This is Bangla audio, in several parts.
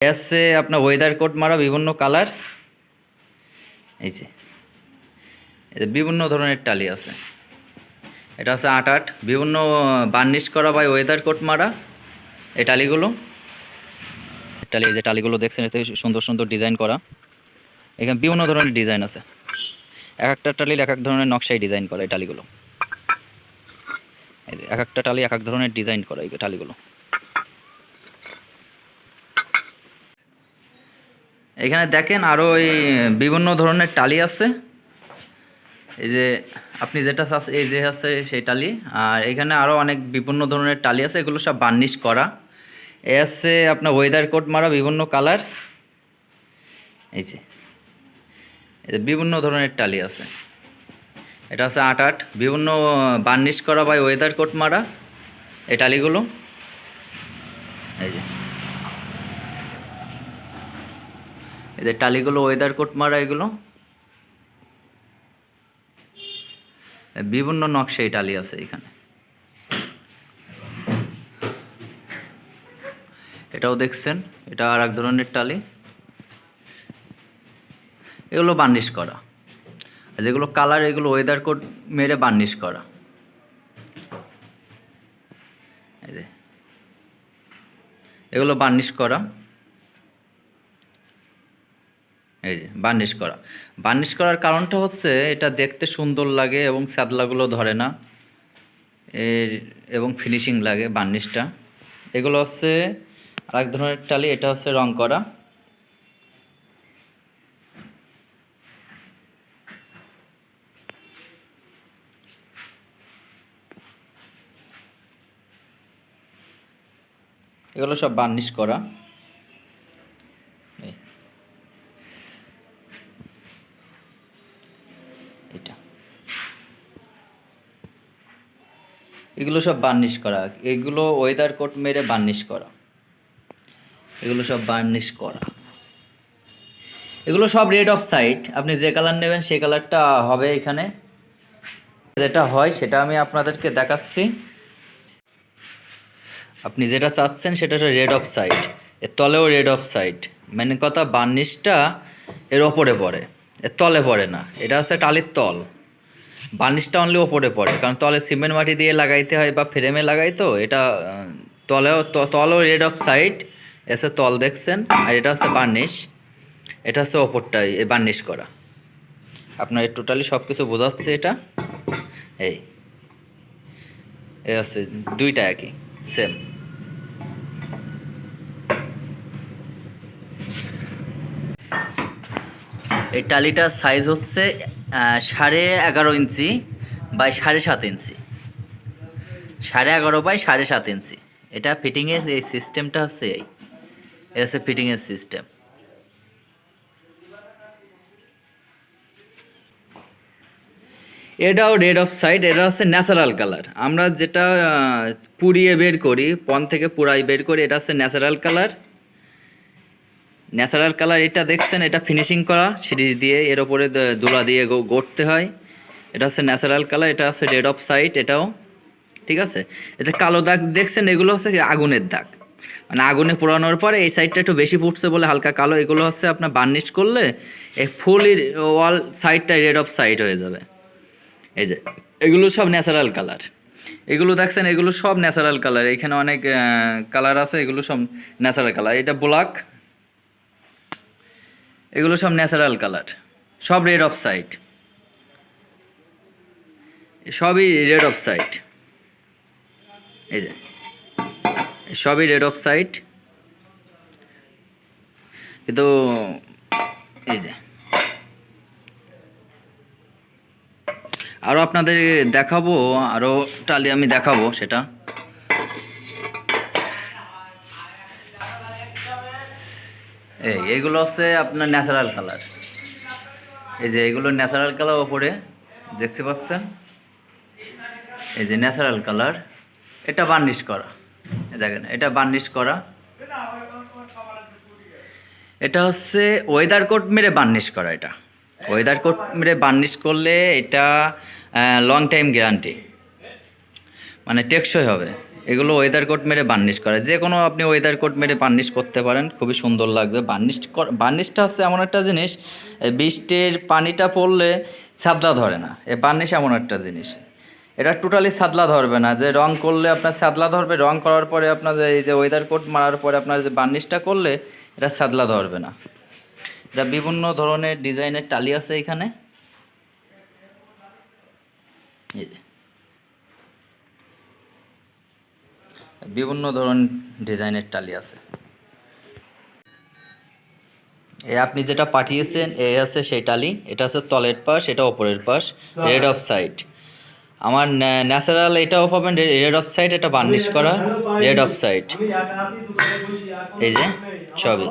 আছে আপনার ওয়েদার কোট মারা, বিভিন্ন কালার এই যে বিভিন্ন ধরনের টালি আছে। এটা হচ্ছে আট আট। বিভিন্ন বার্নিশ করা বা ওয়েদার কোট মারা এই টালিগুলো। টালি যে টালিগুলো দেখছেন, এতে সুন্দর সুন্দর ডিজাইন করা। এখানে বিভিন্ন ধরনের ডিজাইন আছে। এক একটা টালির এক এক ধরনের নকশায় ডিজাইন করা এই টালিগুলো। এক একটা টালি এক এক ধরনের ডিজাইন করা এই টালিগুলো। এখানে দেখেন আরও এই বিভিন্ন ধরনের টালি আছে। এই যে আপনি যেটা এই যে আছে সেই টালি। আর এখানে আরও অনেক বিভিন্ন ধরনের টালি আছে, এগুলো সব বার্নিশ করা। এ আছে আপনার ওয়েদার কোট মারা বিভিন্ন কালার এই যে বিভিন্ন ধরনের টালি আছে। এটা হচ্ছে আট আট। বিভিন্ন বার্নিশ করা বা ওয়েদার কোট মারা এই টালিগুলো এই যে এদের টালিগুলো ওয়েদার কোট মারা এগুলো? বিভিন্ন নকশায় টালি আছে এখানে। এটাও দেখছেন, এটা আর এক ধরনের টালি। এগুলো বার্নিশ করা। আর যেগুলো কালার, এগুলো ওয়েদার কোট মেরে বার্নিশ করা। এগুলো বার্নিশ করা। এই যে, বার্নিশ করা। বার্নিশ করার কারণটা হচ্ছে এটা দেখতে সুন্দর লাগে এবং স্যাদলাগুলো ধরে না। এর, এবং ফিনিশিং লাগে বার্নিশটা। এগুলো হচ্ছে আরেক ধরনের টালি, এটা হচ্ছে রং করা। এগুলো সব বার্নিশ করা। এগুলো সব বার্নিশ করা। এগুলো ওয়েদার কোট মেরে বার্নিশ করা। এগুলো সব বার্নিশ করা। এগুলো সব রেড অফ সাইট আপনি যে কালার নেবেন সেই কালারটা হবে এখানে। যেটা হয় সেটা আমি আপনাদেরকে দেখাচ্ছি। আপনি যেটা চাচ্ছেন সেটা হচ্ছে রেড অফ সাইট এর তলেও রেড অফ সাইট মানে কথা বার্নিশটা এর ওপরে পড়ে। এর তলে পড়ে না। এটা হচ্ছে টালির তল। বার্নিশটা অনলি ওপরে পড়ে, কারণ তলে সিমেন্ট মাটি দিয়ে লাগাইতে হয় বা ফ্রেমে লাগাই তো, এটা তলেও তলও রেড অফ সাইড এসে তল দেখছেন, আর এটা হচ্ছে বার্নিশ এটা হচ্ছে ওপরটাই বার্নিশ করা। আপনার টোটালি সব কিছু বোঝাচ্ছে এটা? এই আছে, দুইটা একই সেম এই টালিটার সাইজ হচ্ছে সাড়ে এগারো ইঞ্চি বাই সাড়ে সাত ইঞ্চি। সাড়ে এগারো বাই সাড়ে সাত ইঞ্চি। এটা ফিটিংয়ের এই সিস্টেমটা হচ্ছে এই। এটা হচ্ছে ফিটিংয়ের সিস্টেম এটাও রেড অফ সাইড এটা হচ্ছে ন্যাচারাল কালার আমরা যেটা পুড়িয়ে বের করি, পন থেকে পুরাই বের করি, এটা হচ্ছে ন্যাচারাল কালার ন্যাচারাল কালার এটা দেখছেন, এটা ফিনিশিং করা সিরিজ দিয়ে, এর ওপরে দোলা দিয়ে গড়তে হয়। এটা হচ্ছে ন্যাচারাল কালার, এটা হচ্ছে রেড অফ সাইট এটাও, ঠিক আছে? এতে কালো দাগ দেখছেন, এগুলো হচ্ছে আগুনের দাগ। মানে আগুনে পোড়ানোর পরে এই সাইডটা একটু বেশি ফুটছে বলে হালকা কালো, এগুলো হচ্ছে আপনার বার্নিশ করলে এই ফুল ওয়াল সাইডটা রেড অফ সাইড হয়ে যাবে। এই যে, এগুলো সব ন্যাচারাল কালার। এগুলো দেখছেন, এগুলো সব ন্যাচারাল কালার। এখানে অনেক কালার আছে, এগুলো সব ন্যাচারাল কালার। এটা ব্ল্যাক এগুলো সব ন্যাচারাল কালার। সব রেড অফ সাইড সবই রেড অফ সাইড এই যে, সবই রেড অফ সাইড কিন্তু, এই যে আরও আপনাদের দেখাবো আরও টালি আমি দেখাবো সেটা। এই এইগুলো হচ্ছে আপনার ন্যাচারাল কালার এই যে এগুলো ন্যাচারাল কালার ওপরে, দেখতে পাচ্ছেন? এই যে ন্যাচারাল কালার এটা বার্নিশ করা। দেখেন, এটা বার্নিশ করা। এটা হচ্ছে ওয়েদার কোট মেরে বার্নিশ করা এটা। ওয়েদার কোট মেরে বার্নিশ করলে এটা লং টাইম গ্যারান্টি মানে টেকসই হবে। এগুলো ওয়েদার কোট মেরে বার্নিশ করে। যে কোনো আপনি ওয়েদার কোট মেরে বার্নিশ করতে পারেন, খুবই সুন্দর লাগবে। বার্নিশ বার্নিশটা হচ্ছে এমন একটা জিনিস বৃষ্টির পানিটা পড়লে ছাদলা ধরে না। এ বার্নিশ এমন একটা জিনিস। এটা টোটালি সাদলা ধরবে না। যে রং করলে আপনার সাদলা ধরবে, রং করার পরে আপনার এই যে ওয়েদার কোট মারার পরে আপনার যে বার্নিশটা করলে, এটা সাদলা ধরবে না। এটা বিভিন্ন ধরনের ডিজাইনের টালি আছে এখানে। এই যে। বিভিন্ন ধরনের ডিজাইনের টালি আছে। এ আপনি যেটা পাঠিয়েছেন, এ আছে সেই টালি, এটা আছে তলের পাশ, এটা ওপরের পাশ, রেড অফ সাইড। আমার ন্যাচারাল এটাও পাবেন রেড অফ সাইড, এটা বার্নিশ করা, রেড অফ সাইড। এই যে সবই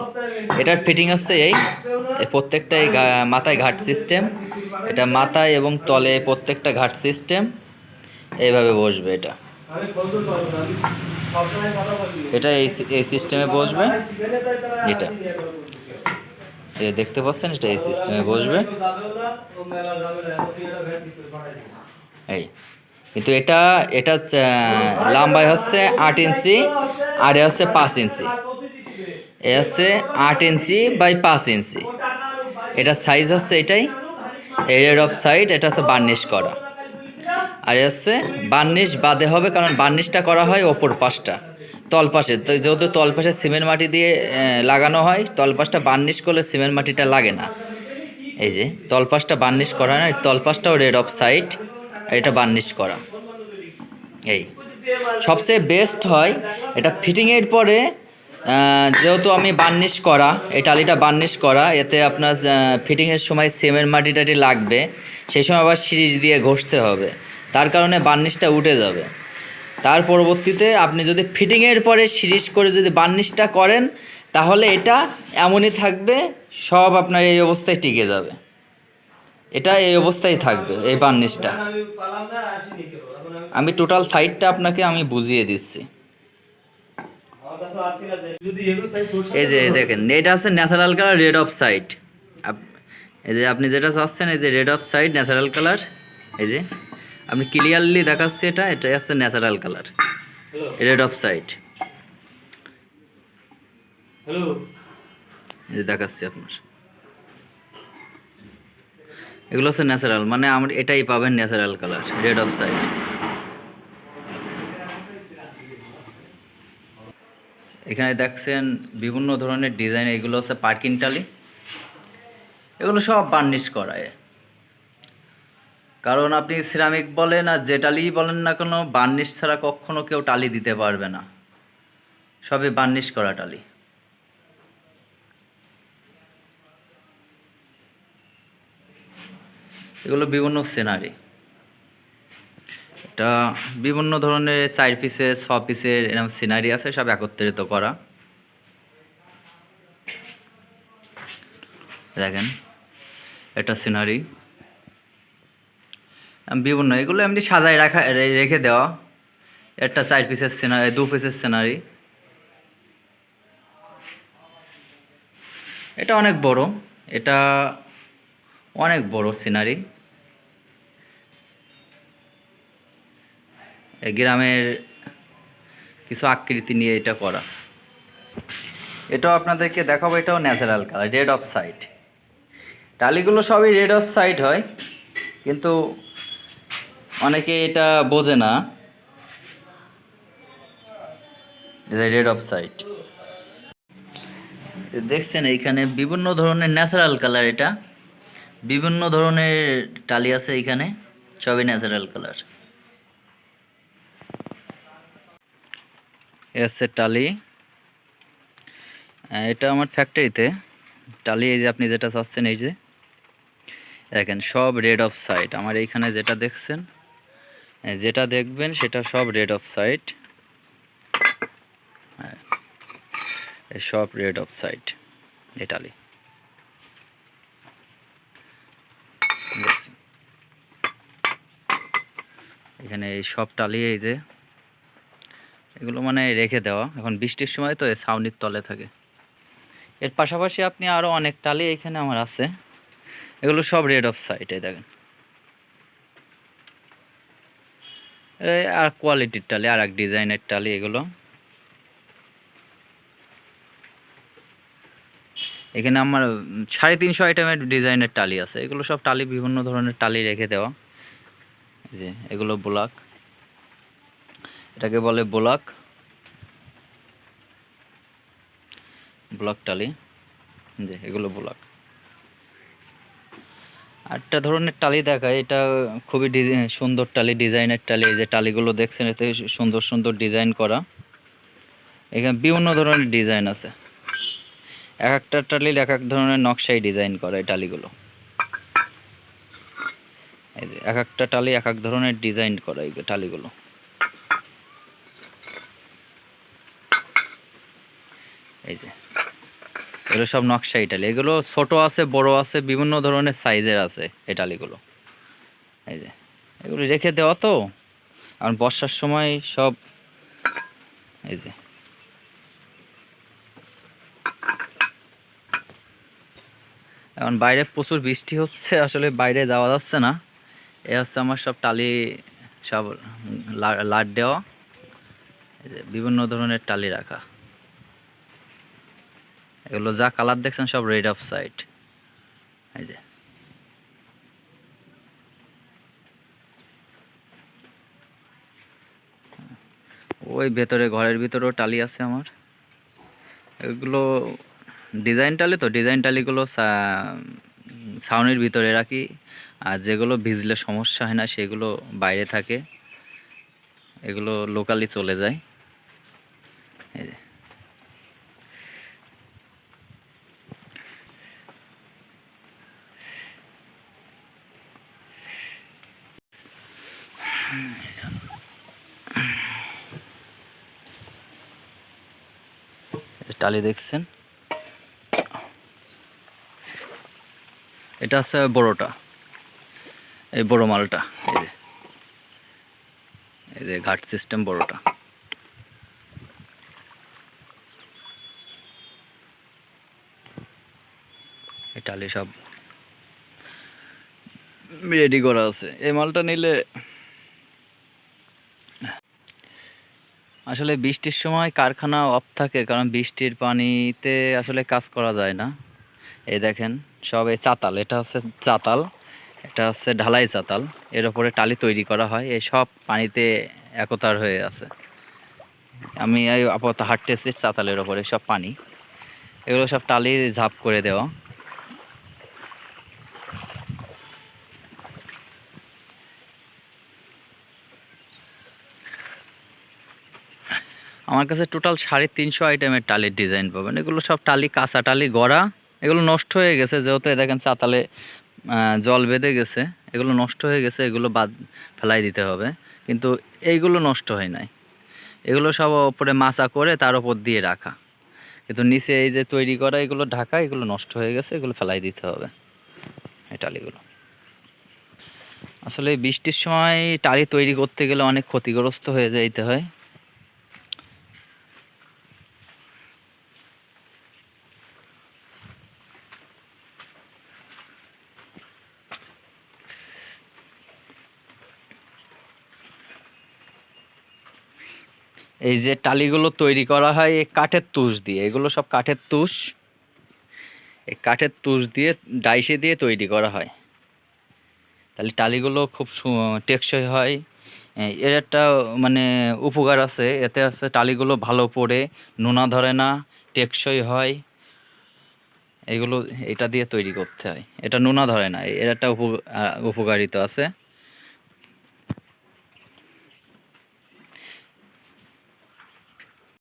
এটার ফিটিং হচ্ছে এই এই প্রত্যেকটা এই মাথায় ঘাট সিস্টেম। এটা মাথায় এবং তলে প্রত্যেকটা ঘাট সিস্টেম। এইভাবে বসবে এটা। এটা এই সিস্টেমে বসবে। এটা। এই দেখতে পাচ্ছেন এটা এই সিস্টেমে বসবে। এই। কিন্তু এটা এটা আহ, হচ্ছে আট ইঞ্চি আর এ হচ্ছে পাঁচ ইঞ্চি। এ হচ্ছে আট ইঞ্চি বাই পাঁচ ইঞ্চি। এটা সাইজ হচ্ছে এটাই। এই রেড অফ সাইড এটা হচ্ছে বার্নিশ করা। আর হচ্ছে বার্নিশ বাদে হবে কারণ বার্নিশটা করা হয় ওপর পাশটা, তল পাশে। তো যেহেতু তল পাশে সিমেন্ট মাটি দিয়ে লাগানো হয়, তল পাশটা বার্নিশ করলে সিমেন্ট মাটিটা লাগে না। এই যে তলপাশটা বার্নিশ করা না তলপাশটাও রেড অফ সাইড এটা বার্নিশ করা। এই, সবচেয়ে বেস্ট হয়, এটা ফিটিংয়ের পরে যেহেতু আমি বার্নিশ করা, এই টালিটা বার্নিশ করা, এতে আপনার ফিটিংয়ের সময় সিমেন্ট মাটিটাটি লাগবে, সেই সময় আবার সিরিজ দিয়ে ঘষতে হবে। তার কারণে বার্নিশটা উঠে যাবে। তার পরবর্তীতে আপনি যদি ফিটিংয়ের পরে সিরিজ করে যদি বার্নিশটা করেন, তাহলে এটা এমনই থাকবে, সব আপনার এই অবস্থায় টিকে যাবে। এটা এই অবস্থায় থাকবে, এই বার্নিশটা। আমি টোটাল সাইডটা আপনাকে আমি বুঝিয়ে দিচ্ছি। এই যে দেখেন এটা আছে natural colour red of side এই যে আপনি যেটা চাচ্ছেন, এই যে red of side natural colour এই যে আপনি ক্লিয়ারলি দেখাচ্ছি এটা এটা আছে natural colour red oxide hello দেখাচ্ছি আপনার। এগুলো হচ্ছে ন্যাচারাল মানে আমার এটাই পাবেন natural colour red of side এখানে দেখছেন বিভিন্ন ধরনের ডিজাইন এগুলো হচ্ছে পার্কিং টালি এগুলো সব বার্নিশ করায়। কারণ আপনি সিরামিক বলেন আর যে টালিই বলেন না কেন, বার্নিশ ছাড়া কখনো কেউ টালি দিতে পারবে না। সবই বার্নিশ করা টালি। এগুলো বিভিন্ন সিনারি এটা বিভিন্ন ধরনের চার পিসের ছ পিসের এরকম সিনারি আছে, সব একত্রিত করা। দেখেন, এটা সিনারি বিভিন্ন, এগুলো এমনি সাজায় রাখা রেখে দেওয়া। একটা চার পিসের সিনারি দু পিসের সিনারি এটা অনেক বড়, এটা অনেক বড় সিনারি গ্রামের কিছু আকৃতি নিয়ে এটা করা। এটাও আপনাদেরকে দেখাবো, এটাও natural colour red of side টালিগুলো সবই রেড অফ সাইড হয়, কিন্তু অনেকে এটা বোঝে না। রেড অফ সাইড দেখছেন, এইখানে বিভিন্ন ধরনের ন্যাচারাল কালার এটা। বিভিন্ন ধরনের টালি আছে এখানে সবই ন্যাচারাল কালার এসে টালি। এটা আমার ফ্যাক্টরিতে টালি, এই যে আপনি যেটা চাচ্ছেন, এই যে। দেখেন, সব রেড অফ সাইড আমার এইখানে যেটা দেখছেন যেটা দেখবেন সেটা সব রেড অফ সাইড সব রেড অফ সাইড এই টালি দেখছেন। এখানে এই সব টালি, এই যে, এগুলো মানে রেখে দেওয়া। এখন বৃষ্টির সময় তো ছাউনির তলে থাকে। এর পাশাপাশি আপনি আরও অনেক টালি এখানে আমার আছে। এগুলো সব রেড অফ সাইড এই দেখেন এই আর কোয়ালিটির টালি আর এক ডিজাইনের টালি, এগুলো। এখানে আমার সাড়ে তিনশো আইটেমের ডিজাইনের টালি আছে। এগুলো সব টালি, বিভিন্ন ধরনের টালি রেখে দেওয়া। যে, এগুলো ব্লক। এটাকে বলে ব্লক। ব্লক টালি। যে, এগুলো ব্লক। আরেকটা ধরনের টালি দেখায়। এটা খুবই সুন্দর টালি, ডিজাইনের টালি। যে টালিগুলো দেখছেন, এতে সুন্দর সুন্দর ডিজাইন করা। এখানে বিভিন্ন ধরনের ডিজাইন আছে। এক একটা টালির এক এক ধরনের নকশায় ডিজাইন করা এই টালিগুলো। এক একটা টালি এক এক ধরনের ডিজাইন করা এই টালিগুলো। এই যে এগুলো সব নকশা ইটালি। এগুলো ছোট আছে, বড় আছে, বিভিন্ন ধরনের সাইজের আছে এই টালিগুলো এই যে, এগুলো রেখে দেওয়া তো। আর বর্ষার সময় সব, এই যে। এখন বাইরে প্রচুর বৃষ্টি হচ্ছে, আসলে বাইরে যাওয়া যাচ্ছে না। এ হচ্ছে আমার সব টালি, সব লা- লাট দেওয়া। বিভিন্ন ধরনের টালি রাখা। এগুলো যা কালার দেখছেন সব রেড অফ সাইড এই যে। ওই ভেতরে, ঘরের ভিতরেও টালি আছে আমার। এগুলো ডিজাইন টালি তো ডিজাইন টালিগুলো ছাউনির ভিতরে রাখি। আর যেগুলো ভিজলে সমস্যা হয় না, সেগুলো বাইরে থাকে। এগুলো লোকালি চলে যায়। এই যে। টালি দেখছেন। এটা হচ্ছে বড়টা। এই বড় মালটা, এই যে। এই যে ঘাট সিস্টেম বড়টা। এই টালি সব রেডি করা আছে। এই মালটা নিলে আসলে বৃষ্টির সময় কারখানা অফ থাকে, কারণ বৃষ্টির পানিতে আসলে কাজ করা যায় না। এই দেখেন, সব এই চাতাল, এটা হচ্ছে চাতাল, এটা হচ্ছে ঢালাই চাতাল, এর ওপরে টালি তৈরি করা হয়, এই সব পানিতে একতার হয়ে আছে। আমি আপাতত হাঁটতেছি চাতালের ওপরে সব পানি, এগুলো সব টালি ঝাপ করে দেওয়া। আমার কাছে টোটাল সাড়ে তিনশো আইটেমের টালির ডিজাইন পাবেন। এগুলো সব টালি, কাঁচা টালি, গড়া, এগুলো নষ্ট হয়ে গেছে। যেহেতু দেখেন চাতালে জল বেঁধে গেছে, এগুলো নষ্ট হয়ে গেছে, এগুলো বাদ ফেলাই দিতে হবে। কিন্তু এইগুলো নষ্ট হয় নাই। এগুলো সব ওপরে মাচা করে তার ওপর দিয়ে রাখা। কিন্তু নিচে এই যে তৈরি করা এগুলো ঢাকা, এগুলো নষ্ট হয়ে গেছে, এগুলো ফেলাই দিতে হবে, এই টালিগুলো। আসলে বৃষ্টির সময় টালি তৈরি করতে গেলে অনেক ক্ষতিগ্রস্ত হয়ে যাইতে হয়। এই যে টালিগুলো তৈরি করা হয় এই কাঠের তুষ দিয়ে। এগুলো সব কাঠের তুষ। এই কাঠের তুষ দিয়ে ডাইসে দিয়ে তৈরি করা হয়। তাহলে টালিগুলো খুব টেকসই হয়। এর একটা মানে উপকার আছে। এতে আছে টালিগুলো ভালো পড়ে, নোনা ধরে না, টেকসই হয়। এগুলো, এটা দিয়ে তৈরি করতে হয়। এটা নোনা ধরে না, এর একটা উপ- উপকারিতা আছে।